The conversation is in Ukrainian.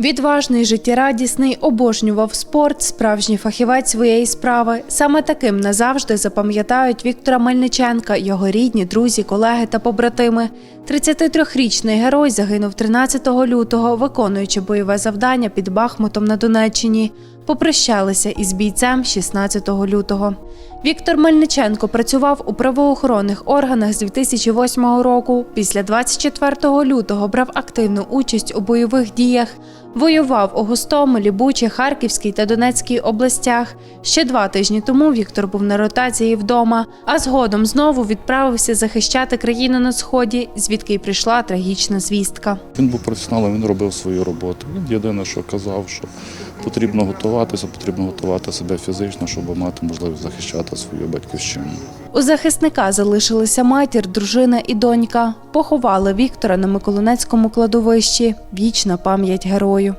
Відважний, життєрадісний, обожнював спорт, справжній фахівець своєї справи. Саме таким назавжди запам'ятають Віктора Мельниченка, його рідні, друзі, колеги та побратими. 33-річний герой загинув 13 лютого, виконуючи бойове завдання під Бахмутом на Донеччині. Попрощалися із бійцем 16 лютого. Віктор Мельниченко працював у правоохоронних органах з 2008 року. Після 24 лютого брав активну участь у бойових діях. Воював у Гостомелі, Бучі, Харківській та Донецькій областях. Ще два тижні тому Віктор був на ротації вдома, а згодом знову відправився захищати країну на сході, звідки й прийшла трагічна звістка. Він був професіоналом, він робив свою роботу. Він єдине, що казав, що потрібно готуватися, потрібно готувати себе фізично, щоб мати можливість захищати свою батьківщину. У захисника залишилися матір, дружина і донька. Поховали Віктора на Миколинецькому кладовищі. Вічна пам'ять герою.